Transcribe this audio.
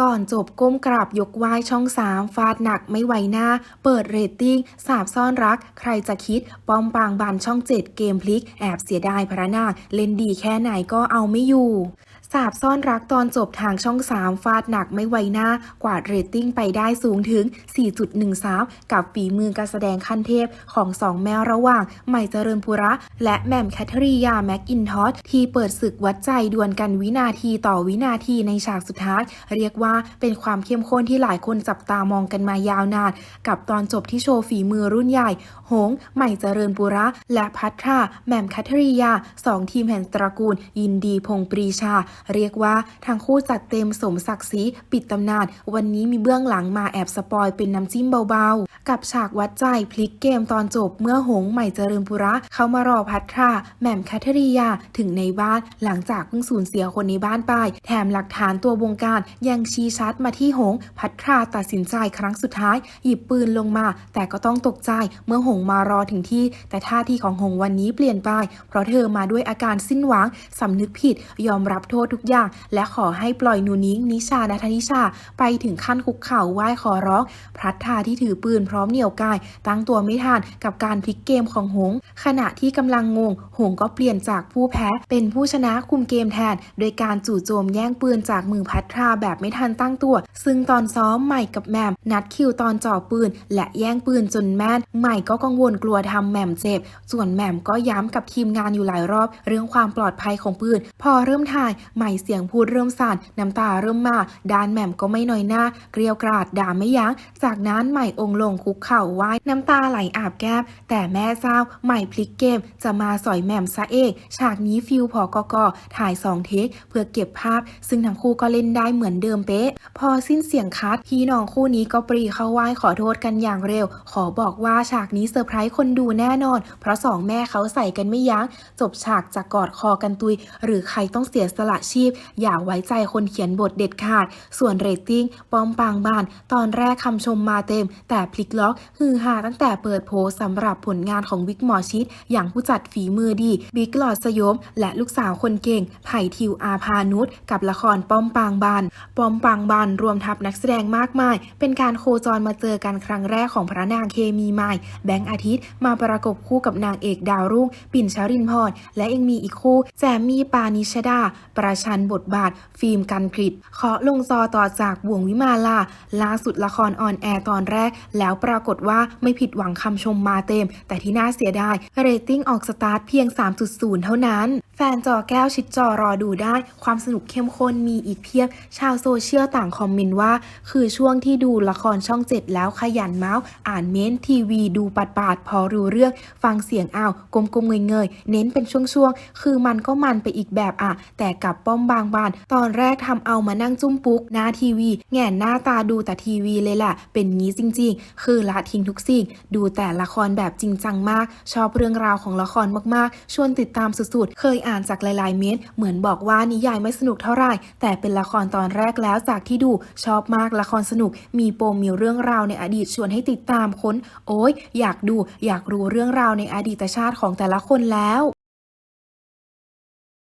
ก่อนจบก้มกราบยกไหว้ช่องสามฟาดหนักไม่ไหวหน้า เปิดเรตติ้ง สาบซ่อนรัก ใครจะคิด ป้อมปางบานช่องเจ็ดเกมพลิก แอบเสียดายพระนางเล่นดีแค่ไหนก็เอาไม่อยู่ สาบซ่อนรักตอนจบทางช่อง 3 ฟาดหนักไม่ไหวหน้า กวาดเรตติ้งไปได้สูงถึง 4.13กับฝีมือการแสดงขั้นเทพของสองแม่ระหว่างใหม่เจริญปุระ และแมมแคทเธอรียาแม็กอินทอสที่เปิดศึกวัดใจดวลกันวินาทีต่อวินาทีในฉากสุดท้าย เรียกว่าเป็นความเข้มข้นที่หลายคนจับตามองกันมายาวนาน กับตอนจบที่โชว์ฝีมือรุ่นใหญ่ หง ใหม่เจริญปุระ และพัทราแหม่มคัทริยาสองทีมแห่งตระกูล ยินดีพงปรีชาเรียกว่าทั้งคู่จัดเต็มสมศักดิ์ศรีปิดตำนาน วันนี้มีเบื้องหลังมาแอบสปอยเป็นน้ำจิ้มเบาๆ กับฉากวัดใจพลิกเกมตอนจบเมื่อหงใหม่เจริญปุระ เขามารอพัทราแหม่มคัทธริยาถึงในบ้านหลังจากเพิ่งสูญเสียคนในบ้านไป แถมหลักฐานตัววงการยังชี้ชัดมาที่หง พัทราตัดสินใจครั้งสุดท้าย หยิบปืนลงมา แต่ก็ต้องตกใจเมื่อหงมารอถึงที่ แต่ท่าทีของหงวันนี้เปลี่ยนไป เพราะเธอมาด้วยอาการสิ้นหวังสำนึกผิดยอมรับโทษทุกอย่าง และขอให้ปล่อยหนูนิ้งนิชานาธนิชา ไปถึงขั้นคุกเข่าไหว้ขอร้องพรัทธาที่ถือปืนพร้อมเหนี่ยวกาย ตั้งตัวไม่ทันกับการพลิกเกมของหง ขณะที่กำลังงง หงก็เปลี่ยนจากผู้แพ้เป็นผู้ชนะคุมเกมแทน โดยการจู่โจมแย่งปืนจากมือพัทราแบบไม่ทันตั้งตัว ซึ่งตอนซ้อมใหม่กับแหม่มนัดคิวตอนจ่อปืน และแย่งปืนจนแม่นใหม่ก็กังวลกลัวทำแหม่มเจ็บ ส่วนแหม่มก็ย้ำกับทีมงานอยู่หลายรอบ เรื่องความปลอดภัยของปืน พอเริ่มถ่ายใหม่เสียงพูดเริ่มสั่นน้ำตาเริ่มมาด้านแหม่มก็ไม่น้อยหน้า เกลียวกราดด่าไม่ยัง้ง จากนั้นใหม่องค์ลงคุกเข่าไหว้น้ำตาไหลอาบแก้มแต่แม่เจ้าใหม่พลิกเกม จะมาสอยแหม่มซะเองฉากนี้ฟิลพอกกถ่ายสองเทคเพื่อเก็บภาพ ซึ่งทั้งคู่ก็เล่นได้เหมือนเดิมเป๊ะ พอสิ้นเสียงคัดพี่น้องคู่นี้ก็ปรีเข้าไหว้ขอโทษกันอย่างเร็ว ขอบอกว่าฉากนี้เซอร์ไพรส์คนดูแน่นอน เพราะสองแม่เขาใส่กันไม่ยัง้งจบฉากจากกอดคอกันตุย หรือใครต้องเสียสละชีพ อย่าไว้ใจคนเขียนบทเด็ดขาด ส่วนเรตติ้งปอมปางบาน ตอนแรกคำชมมาเต็ม แต่พลิกล็อกฮือฮาตั้งแต่เปิดโพสสำหรับผลงานของวิกหมอชิด อย่างผู้จัดฝีมือดี บิ๊กหลอดสยม และลูกสาวคนเก่ง ไผ่ทิวอาพานุชกับละครป้อมปางบาน ป้อมปางบานรวมทัพนักแสดงมากมาย เป็นการโคจรมาเจอกันครั้งแรกของพระนางเคมีใหม่ แบงค์อาทิตย์ มาประกบคู่กับนางเอกดาวรุ่ง ปิ่นชรินพรและยังมีอีกคู่แจมมี่ปานิชดา ประชันบทบาท ฟิล์มกันพริตเคาะลงจอต่อจากบ่วงวิมาลาล่าสุดละครออนแอร์ตอนแรก แล้วปรากฏว่าไม่ผิดหวังคำชมมาเต็ม แต่ที่น่าเสียดายเรตติ้งออกสตาร์ทเพียง 3.0 เท่านั้นแฟนจอแก้วชิดจอรอดูได้ ความสนุกเข้มข้นมีอีกเพียบ ชาวโซเชียลต่างคอมเมนต์ว่า คือช่วงที่ดูละครช่องเจ็ดแล้วขยันเมาส์ อ่านเม้นทีวีดูปัดปาดพอรู้เรื่อง ฟังเสียงอ้าวกลมๆเงยๆ เน้นเป็นช่วงๆ คือมันก็มันไปอีกแบบอะแต่กับป้อมบางบาน ตอนแรกทำเอามานั่งจุ้มปุ๊กหน้าทีวี แง่นหน้าตาดูแต่ทีวีเลยแหละเป็นงี้จริง ๆ คือละทิ้งทุกสิ่ง ดูแต่ละครแบบจริงจังมาก ชอบเรื่องราวของละครมากๆ ชวนติดตามสุดๆ เคยอ่านจากหลายๆ เม้นเหมือนบอกว่านิยายไม่สนุกเท่าไหร่ แต่เป็นละครตอนแรกแล้วจากที่ดูชอบมากละครสนุก มีปมมีเรื่องราวในอดีตชวนให้ติดตามค้น โอ้ยอยากดูอยากรู้เรื่องราวในอดีตชาติของแต่ละคนแล้ว